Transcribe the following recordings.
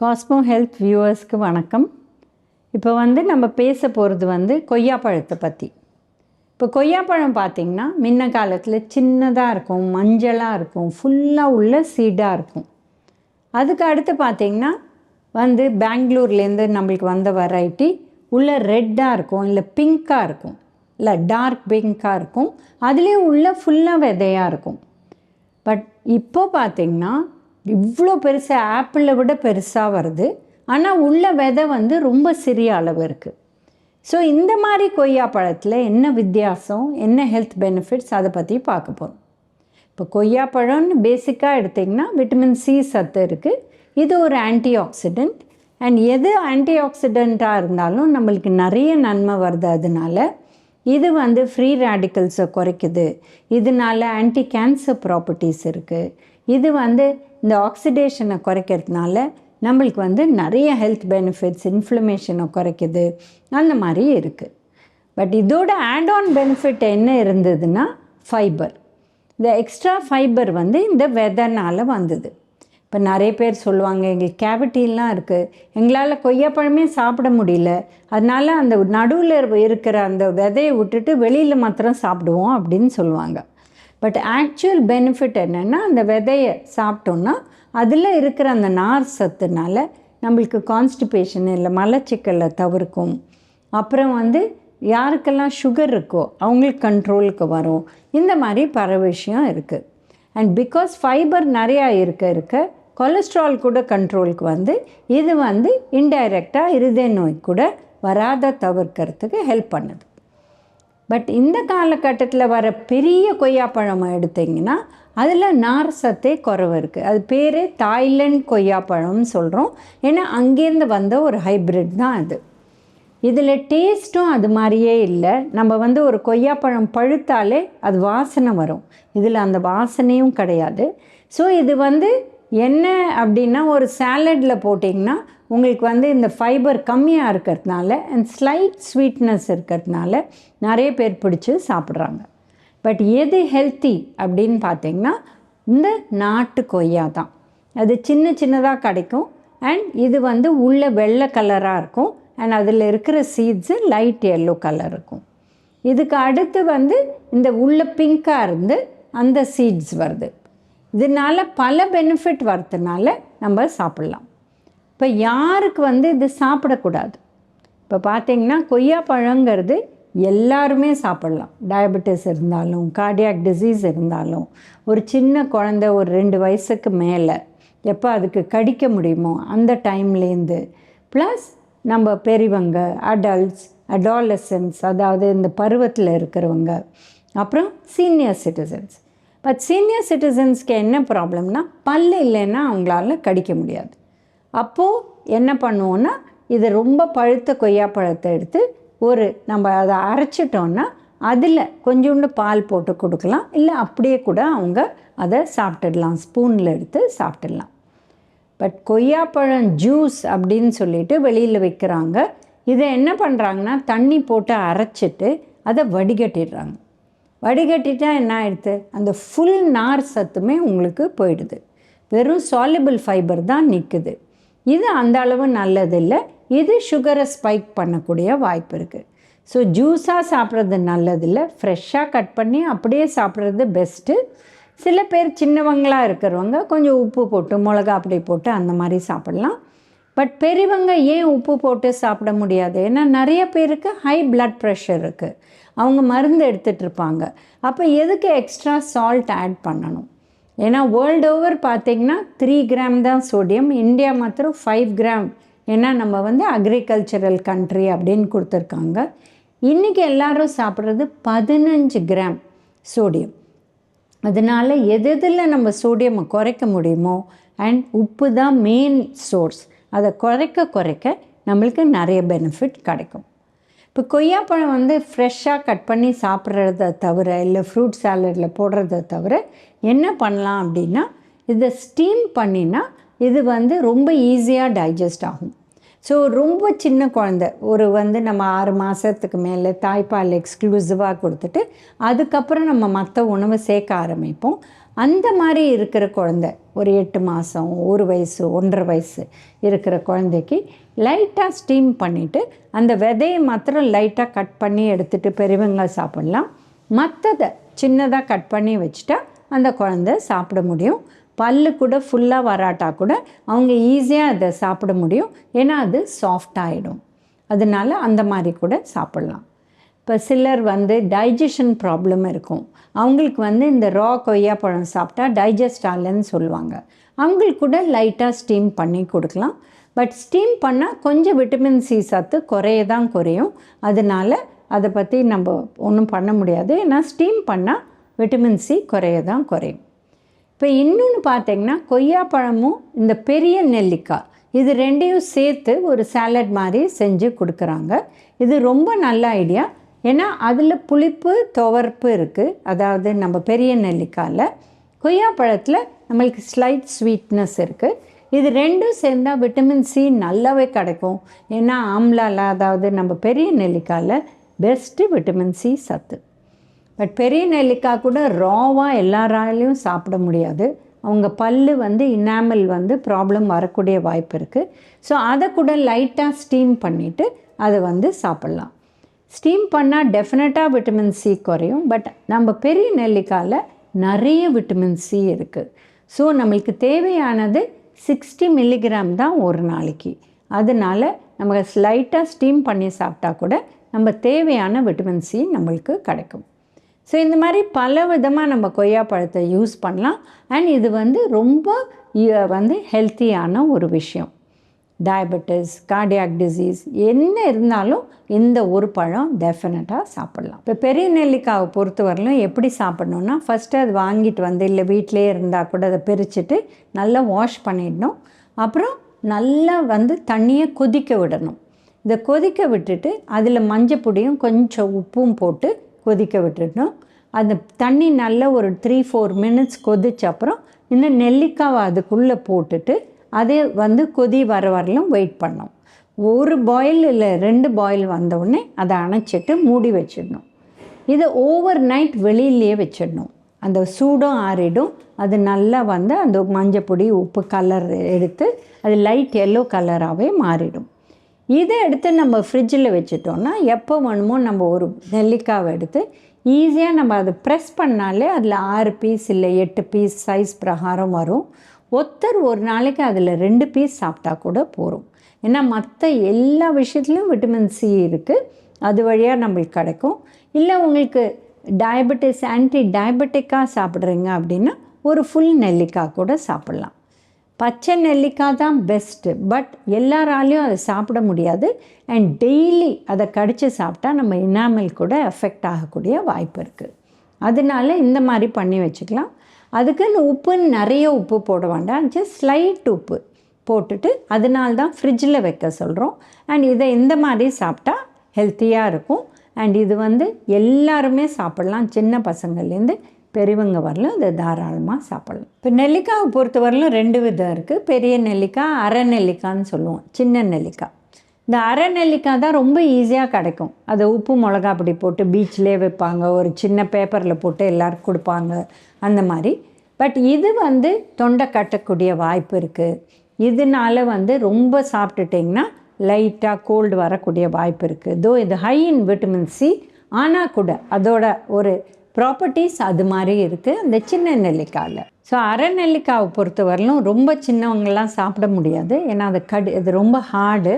Cosmo health வியூவர்ஸ்க்கு வணக்கம். இப்போ வந்து நம்ம பேச போகிறது வந்து கொய்யாப்பழத்தை பற்றி இப்போ கொய்யாப்பழம் பார்த்திங்கன்னா முன்ன காலத்தில் சின்னதாக இருக்கும் மஞ்சளாக இருக்கும் ஃபுல்லாக உள்ள சீடாக இருக்கும். அதுக்கு அடுத்து பார்த்திங்கன்னா வந்து பெங்களூர்லேருந்து நம்மளுக்கு வந்த வெரைட்டி உள்ள ரெட்டாக இருக்கும் இல்லை பிங்க்காக இருக்கும் இல்லை டார்க் பிங்க்காக இருக்கும். அதுலேயும் உள்ள ஃபுல்லாக விதையாக இருக்கும். பட் இப்போ பார்த்திங்கன்னா இவ்வளோ பெருசாக ஆப்பிளை விட பெருசாக வருது. ஆனால் உள்ள விதை வந்து ரொம்ப சிறிய அளவு இருக்குது ஸோ இந்த மாதிரி கொய்யா பழத்தில் என்ன வித்தியாசம் என்ன ஹெல்த் பெனிஃபிட்ஸ் அதை பற்றி பார்க்க போகிறோம் இப்போ கொய்யாப்பழம்னு பேசிக்காக எடுத்திங்கன்னா விட்டமின் சி சத்து இருக்குது இது ஒரு ஆன்டி ஆக்சிடெண்ட் அண்ட் எது ஆன்டி ஆக்சிடெண்ட்டாக இருந்தாலும் நம்மளுக்கு நிறைய நன்மை வருது அதனால இது வந்து ஃப்ரீ ரேடிக்கல்ஸை குறைக்குது. இதனால ஆன்டி கேன்சர் ப்ராப்பர்ட்டிஸ் இருக்குது இது வந்து இந்த ஆக்சிடேஷனை குறைக்கிறதுனால நம்மளுக்கு வந்து நிறைய ஹெல்த் பெனிஃபிட்ஸ் இன்ஃப்ளமேஷனை குறைக்குது. அந்த மாதிரி இருக்குது பட் இதோட ஆட் ஆன் பெனிஃபிட் என்ன இருந்ததுன்னா ஃபைபர் இந்த எக்ஸ்ட்ரா ஃபைபர் வந்து இந்த வெதர்னால் வந்தது. இப்போ நிறைய பேர் சொல்லுவாங்க எங்களுக்கு கேவிட்டிலாம் இருக்குது எங்களால் கொய்யாப்பழமே சாப்பிட முடியல. அதனால் அந்த நடுவில் இருக்கிற அந்த விதையை விட்டுட்டு வெளியில் மாத்திரம் சாப்பிடுவோம் அப்படின்னு சொல்லுவாங்க. பட் ஆக்சுவல் பெனிஃபிட் என்னென்னா அந்த விதையை சாப்பிட்டோன்னா அதில் இருக்கிற அந்த நார் சத்துனால நம்மளுக்கு கான்ஸ்டிபேஷன் இல்லை மலச்சிக்கலை தவிர்க்கும். அப்புறம் வந்து யாருக்கெல்லாம் சுகர் இருக்கோ அவங்களுக்கு கண்ட்ரோலுக்கு வரும். இந்த மாதிரி பல விஷயம் இருக்குது அண்ட் பிகாஸ் ஃபைபர் நிறையா இருக்க இருக்க கொலஸ்ட்ரால் கூட கண்ட்ரோலுக்கு வந்து இது வந்து இன்டைரக்டாக இருதய நோய் கூட வராத தவிர்க்கிறதுக்கு ஹெல்ப் பண்ணுது. பட் இந்த காலகட்டத்தில் வர பெரிய கொய்யாப்பழம் எடுத்திங்கன்னா அதில் நார் சத்தே குறவு இருக்குது அது பேர் தாய்லாண்ட் கொய்யாப்பழம்னு சொல்கிறோம் ஏன்னா அங்கேருந்து வந்த ஒரு ஹைப்ரிட் தான் அது. இதில் டேஸ்ட்டும் அது மாதிரியே இல்லை. நம்ம வந்து ஒரு கொய்யாப்பழம் பழுத்தாலே அது வாசனை வரும். இதில் அந்த வாசனையும் கிடையாது. ஸோ இது வந்து என்ன அப்படின்னா ஒரு சாலடில் போட்டிங்கன்னா உங்களுக்கு வந்து இந்த ஃபைபர் கம்மியாக இருக்கிறதுனால அண்ட் ஸ்லைட் ஸ்வீட்னஸ் இருக்கிறதுனால நிறைய பேர் பிடிச்சி சாப்பிட்றாங்க. பட் எது ஹெல்த்தி அப்படின்னு பார்த்தீங்கன்னா இந்த நாட்டு கொய்யா தான். அது சின்ன சின்னதாக கிடைக்கும். அண்ட் இது வந்து உள்ளே வெள்ளை கலராக இருக்கும். அண்ட் அதில் இருக்கிற சீட்ஸு லைட் எல்லோ கலர் இருக்கும். இதுக்கு அடுத்து வந்து இந்த உள்ள பிங்க்காக இருந்து அந்த சீட்ஸ் வருது. இதனால் பல பெனிஃபிட் வரதுனால நம்ம சாப்பிட்லாம். இப்போ யாருக்கு வந்து இது சாப்பிடக்கூடாது? இப்போ பார்த்தீங்கன்னா கொய்யா பழங்கிறது எல்லாருமே சாப்பிட்லாம். டயபெட்டிஸ் இருந்தாலும் கார்டியாக் டிசீஸ் இருந்தாலும் ஒரு சின்ன குழந்த ஒரு ரெண்டு வயசுக்கு மேலே எப்போ அதுக்கு கடிக்க முடியுமோ அந்த டைம்லேருந்து ப்ளஸ் நம்ம பெரியவங்க அடல்ட்ஸ் அடாலசன்ஸ் அதாவது இந்த பருவத்தில் இருக்கிறவங்க அப்புறம் சீனியர் சிட்டிசன்ஸ் பட் சீனியர் சிட்டிசன்ஸ்க்கு என்ன ப்ராப்ளம்னா பல் இல்லைன்னா அவங்களால கடிக்க முடியாது. அப்போது என்ன பண்ணுவோன்னா இது ரொம்ப பழுத்த கொய்யாப்பழத்தை எடுத்து ஒரு நம்ம அதை அரைச்சிட்டோன்னா அதில் கொஞ்சோண்டு பால் போட்டு கொடுக்கலாம். இல்லை அப்படியே கூட அவங்க அதை சாப்பிட்டுடலாம். ஸ்பூனில் எடுத்து சாப்பிட்டுடலாம். பட் கொய்யாப்பழம் ஜூஸ் அப்படின்னு சொல்லிட்டு வெளியில் வைக்கிறாங்க. இதை என்ன பண்ணுறாங்கன்னா தண்ணி போட்டு அரைச்சிட்டு அதை வடிகட்டிடுறாங்க. வடிகட்டிட்டால் என்ன ஆயிடுது? அந்த ஃபுல் நார் சத்துமே உங்களுக்கு போயிடுது. வெறும் சாலிபிள் ஃபைபர் தான் நிற்குது இது அந்த அளவு நல்லதில்லை. இது சுகரை ஸ்பைக் பண்ணக்கூடிய வாய்ப்பு இருக்குது ஸோ ஜூஸாக சாப்பிட்றது நல்லதில்லை. ஃப்ரெஷ்ஷாக கட் பண்ணி அப்படியே சாப்பிட்றது பெஸ்ட்டு சில பேர் சின்னவங்களாக இருக்கிறவங்க கொஞ்சம் உப்பு போட்டு மிளகா அப்படி போட்டு அந்த மாதிரி சாப்பிட்லாம். பட் பெரியவங்க ஏன் உப்பு போட்டு சாப்பிட முடியாது? ஏன்னா நிறைய பேருக்கு ஹை பிளட் ப்ரெஷர் இருக்குது அவங்க மருந்து எடுத்துகிட்ருப்பாங்க அப்போ எதுக்கு எக்ஸ்ட்ரா சால்ட் ஆட் பண்ணணும்? ஏன்னா வேர்ல்டு ஓவர் பார்த்திங்கன்னா த்ரீ கிராம் தான் சோடியம் இந்தியா மாத்திரம் ஃபைவ் கிராம் ஏன்னா நம்ம வந்து அக்ரிகல்ச்சரல் கண்ட்ரி அப்படின்னு கொடுத்துருக்காங்க. இன்றைக்கி எல்லோரும் சாப்பிட்றது பதினஞ்சு கிராம் சோடியம் அதனால் எது எதில் நம்ம சோடியமை குறைக்க முடியுமோ அண்ட் உப்பு தான் மெயின் சோர்ஸ் அதை குறைக்க குறைக்க நம்மளுக்கு நிறைய பெனிஃபிட் கிடைக்கும். இப்போ கொய்யாப்பழம் வந்து ஃப்ரெஷ்ஷாக கட் பண்ணி சாப்பிட்றத தவிர இல்லை ஃப்ரூட் சாலடில் போடுறத தவிர என்ன பண்ணலாம் அப்படின்னா இதை ஸ்டீம் பண்ணினா இது வந்து ரொம்ப ஈஸியாக டைஜஸ்ட் ஆகும். ஸோ ரொம்ப சின்ன குழந்த ஒரு வந்து நம்ம ஆறு மாதத்துக்கு மேலே தாய்ப்பால் எக்ஸ்க்ளூசிவாக கொடுத்துட்டு அதுக்கப்புறம் நம்ம மற்ற உணவை சேர்க்க ஆரம்பிப்போம். அந்த மாதிரி இருக்கிற குழந்தை ஒரு எட்டு மாதம் ஒரு வயசு ஒன்றரை வயசு இருக்கிற குழந்தைக்கு லைட்டாக ஸ்டீம் பண்ணிவிட்டு அந்த விதையை மாத்திரம் லைட்டாக கட் பண்ணி எடுத்துகிட்டு பெரியவங்க சாப்பிட்லாம். மற்றதை சின்னதாக கட் பண்ணி வச்சுட்டா அந்த குழந்தை சாப்பிட முடியும். பல்லு கூட ஃபுல்லாக வராட்டா கூட அவங்க ஈஸியாக அதை சாப்பிட முடியும். ஏன்னா அது சாஃப்டாகிடும் ஆகிடும் அதனால அந்த மாதிரி கூட சாப்பிட்லாம். இப்போ சிலர் வந்து டைஜஷன் ப்ராப்ளம் இருக்கும். அவங்களுக்கு வந்து இந்த ரா கொய்யாப்பழம் சாப்பிட்டா டைஜஸ்ட் ஆகலன்னு சொல்லுவாங்க. அவங்களுக்கு கூட லைட்டாக ஸ்டீம் பண்ணி கொடுக்கலாம். பட் ஸ்டீம் பண்ணால் கொஞ்சம் விட்டமின் சி சத்து குறைய தான் குறையும். அதனால அதை பற்றி நம்ம ஒன்றும் பண்ண முடியாது. ஏன்னா ஸ்டீம் பண்ணால் விட்டமின் சி குறைய தான் குறையும். இப்போ இன்னொன்று பார்த்தீங்கன்னா கொய்யாப்பழமும் இந்த பெரிய நெல்லிக்காய். இது ரெண்டையும் சேர்த்து ஒரு சாலட் மாதிரி செஞ்சு கொடுக்குறாங்க. இது ரொம்ப நல்ல ஐடியா ஏன்னா அதில் புளிப்பு துவர்ப்பு இருக்குது அதாவது நம்ம பெரிய நெல்லிக்காயில் கொய்யாப்பழத்தில் நம்மளுக்கு ஸ்லைட் ஸ்வீட்னஸ் இருக்குது இது ரெண்டும் சேர்ந்தால் விட்டமின் சி நல்லாவே கிடைக்கும். ஏன்னா ஆம்லால அதாவது நம்ம பெரிய நெல்லிக்காயில் பெஸ்ட்டு விட்டமின் சி சத்து. பட் பெரிய நெல்லிக்காய் கூட ராவாக எல்லாராலையும் சாப்பிட முடியாது. அவங்க பல்லு வந்து இனாமல் வந்து ப்ராப்ளம் வரக்கூடிய வாய்ப்பு இருக்குது ஸோ அதை கூட லைட்டாக ஸ்டீம் பண்ணிவிட்டு அதை வந்து சாப்பிட்லாம். ஸ்டீம் பண்ணால் டெஃபினட்டாக விட்டமின் சி குறையும் பட் நம்ம பெரிய நெல்லிக்காயில் நிறைய விட்டமின் சி இருக்குது ஸோ நம்மளுக்கு தேவையானது சிக்ஸ்டி மில்லிகிராம் தான் ஒரு நாளைக்கு. அதனால நம்ம ஸ்லைட்டாக ஸ்டீம் பண்ணி சாப்பிட்டா கூட நம்ம தேவையான விட்டமின் சி நம்மளுக்கு கிடைக்கும். ஸோ இந்த மாதிரி பல விதமாக நம்ம கொய்யாப்பழத்தை யூஸ் பண்ணலாம். அண்ட் இது வந்து ரொம்ப வந்து ஹெல்த்தியான ஒரு விஷயம். டயபெட்டிஸ் கார்டியாக் டிசீஸ் என்ன இருந்தாலும் இந்த ஒரு பழம் டெஃபினட்டாக சாப்பிட்லாம். இப்போ பெரிய நெல்லிக்காவை பொறுத்தவரையிலும் எப்படி சாப்பிடணுன்னா ஃபஸ்ட்டு அது வாங்கிட்டு வந்து இல்லை வீட்டிலே இருந்தால் கூட அதை பிரிச்சுட்டு நல்லா வாஷ் பண்ணிடணும். அப்புறம் நல்லா வந்து தண்ணியை கொதிக்க விடணும். இதை கொதிக்க விட்டுட்டு அதில் மஞ்சப்பொடியும் கொஞ்சம் உப்பும் போட்டு கொதிக்க விட்டுடணும். அந்த தண்ணி நல்லா ஒரு த்ரீ ஃபோர் மினிட்ஸ் கொதிச்ச அப்புறம் இந்த நெல்லிக்காவை அதுக்குள்ளே போட்டுட்டு அதே வந்து கொதி வர வரலும் வெயிட் பண்ணோம். ஒரு பாயில் இல்லை ரெண்டு பாயில் வந்தவுடனே அதை அணைச்சிட்டு மூடி வச்சிடணும். இதை ஓவர் நைட் வெளியிலேயே வச்சிடணும். அந்த சூடும் ஆறிடும். அது நல்லா வந்து அந்த மஞ்சப்பொடி உப்பு கலர் எடுத்து அது லைட் எல்லோ கலராகவே மாறிடும். இதை எடுத்து நம்ம ஃப்ரிட்ஜில் வச்சுட்டோம்னா எப்போ வேணுமோ நம்ம ஒரு நெல்லிக்காவை எடுத்து ஈஸியாக நம்ம அதை ப்ரெஸ் பண்ணாலே அதில் ஆறு பீஸ் இல்லை எட்டு பீஸ் சைஸ் பிரகாரம் வரும். ஒருத்தர் ஒரு நாளைக்கு அதில் ரெண்டு பீஸ் சாப்பிட்டா கூட போகும் ஏன்னா மற்ற எல்லா விஷயத்துலையும் விட்டமின் சி இருக்குது அது வழியாக நம்மளுக்கு கிடைக்கும். இல்லை உங்களுக்கு டயபெட்டிஸ் ஆன்டி டயபெட்டிக்காக சாப்பிட்றீங்க அப்படின்னா ஒரு ஃபுல் நெல்லிக்காய் கூட சாப்பிட்லாம். பச்சை நெல்லிக்காய் தான் பெஸ்ட்டு பட் எல்லாராலையும் அதை சாப்பிட முடியாது. அண்ட் டெய்லி அதை கடித்து சாப்பிட்டா நம்ம இனாமல் கூட எஃபெக்ட் ஆகக்கூடிய வாய்ப்பு இருக்குது அதனால இந்த மாதிரி பண்ணி வச்சுக்கலாம். அதுக்குன்னு உப்புன்னு நிறைய உப்பு போட வேண்டாம். ஜஸ்ட் ஸ்லைட் உப்பு போட்டுட்டு அதனால தான் ஃப்ரிட்ஜில் வைக்க சொல்கிறோம் அண்ட் இதை இந்த மாதிரி சாப்பிட்டா ஹெல்த்தியாக இருக்கும். அண்ட் இது வந்து எல்லாருமே சாப்பிட்லாம். சின்ன பசங்கள்லேருந்து பெரியவங்க வரலும் இதை தாராளமாக சாப்பிடலாம். இப்போ நெல்லிக்காவை பொறுத்தவரையிலும் ரெண்டு விதம் இருக்குது பெரிய நெல்லிக்காய் அரை நெல்லிக்காய்ன்னு சொல்லுவோம். சின்ன நெல்லிக்காய் இந்த அரை நெல்லிக்காய் தான் ரொம்ப ஈஸியாக கிடைக்கும். அதை உப்பு மிளகா அப்படி போட்டு பீச்சிலே வைப்பாங்க. ஒரு சின்ன பேப்பரில் போட்டு எல்லாருக்கும் கொடுப்பாங்க. அந்த மாதிரி. பட் இது வந்து தொண்டை கட்டக்கூடிய வாய்ப்பு இருக்குது இதனால வந்து ரொம்ப சாப்பிட்டுட்டிங்கன்னா லைட்டாக கோல்டு வரக்கூடிய வாய்ப்பு இருக்குது தோ இது ஹை இன் விட்டமின் சி ஆனால் கூட அதோட ஒரு ப்ராப்பர்ட்டிஸ் அது மாதிரி இருக்குது அந்த சின்ன நெல்லிக்காயில். ஸோ அரை நெல்லிக்காவை பொறுத்தவரையிலும் ரொம்ப சின்னவங்களாம் சாப்பிட முடியாது. ஏன்னா அது கடு இது ரொம்ப ஹார்டு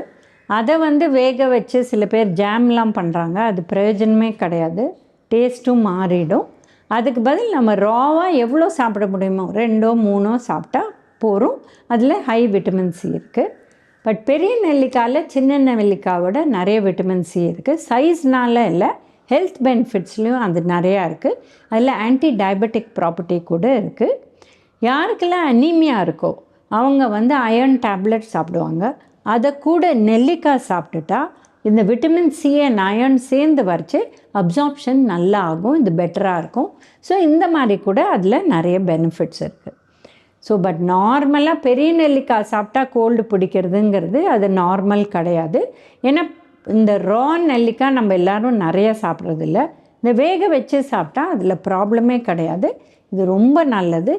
அதை வந்து வேக வச்சு சில பேர் ஜாம்லாம் பண்ணுறாங்க அது பிரயோஜனமே கிடையாது. டேஸ்ட்டும் மாறிடும். அதுக்கு பதில் நம்ம ராவாக எவ்வளோ சாப்பிட முடியுமோ ரெண்டோ மூணோ சாப்பிட்டா போகிறோம் அதில் ஹை விட்டமின் சி இருக்குது பட் பெரிய நெல்லிக்காயில் சின்ன நெல்லிக்காவோட நிறைய விட்டமின் சி இருக்குது சைஸ்னால இல்லை ஹெல்த் பெனிஃபிட்ஸ்லையும் அது நிறையா இருக்குது அதில் ஆன்டி டயபெட்டிக் ப்ராப்பர்ட்டி கூட இருக்குது யாருக்கெல்லாம் அனீமியா இருக்கோ அவங்க வந்து அயர்ன் டேப்லெட் சாப்பிடுவாங்க. அதை கூட நெல்லிக்காய் சாப்பிட்டுட்டா இந்த விட்டமின் சி அண்ட் அயன் சேர்ந்து வரைச்சு அப்சார்ப்ஷன் நல்லா ஆகும் இது பெட்டராக இருக்கும். ஸோ இந்த மாதிரி கூட அதில் நிறைய பெனிஃபிட்ஸ் இருக்குது ஸோ பட் நார்மலாக பெரிய நெல்லிக்காய் சாப்பிட்டா கோல்டு பிடிக்கிறதுங்கிறது அது நார்மல் கிடையாது. ஏன்னா இந்த ரா நெல்லிக்காய் நம்ம எல்லாரும் நிறைய சாப்பிட்றதில்ல. இந்த வேக வச்சு சாப்பிட்டா அதில் ப்ராப்ளமே கிடையாது. இது ரொம்ப நல்லது.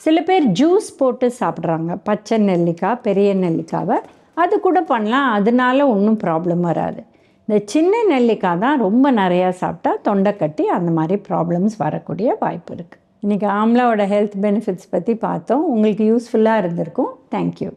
சில பேர் ஜூஸ் போட்டு சாப்பிட்றாங்க. பச்சை நெல்லிக்காய் பெரிய நெல்லிக்காவை. அது கூட பண்ணலாம். அதனால ஒன்றும் ப்ராப்ளம் வராது. இந்த சின்ன நெல்லிக்காய் தான் ரொம்ப நிறையா சாப்பிட்டா தொண்டை கட்டி அந்த மாதிரி ப்ராப்ளம்ஸ் வரக்கூடிய வாய்ப்பு இருக்குது இன்றைக்கி ஆம்லாவோட ஹெல்த் பெனிஃபிட்ஸ் பற்றி பார்த்தோம். உங்களுக்கு யூஸ்ஃபுல்லாக இருந்திருக்கும். தேங்க்யூ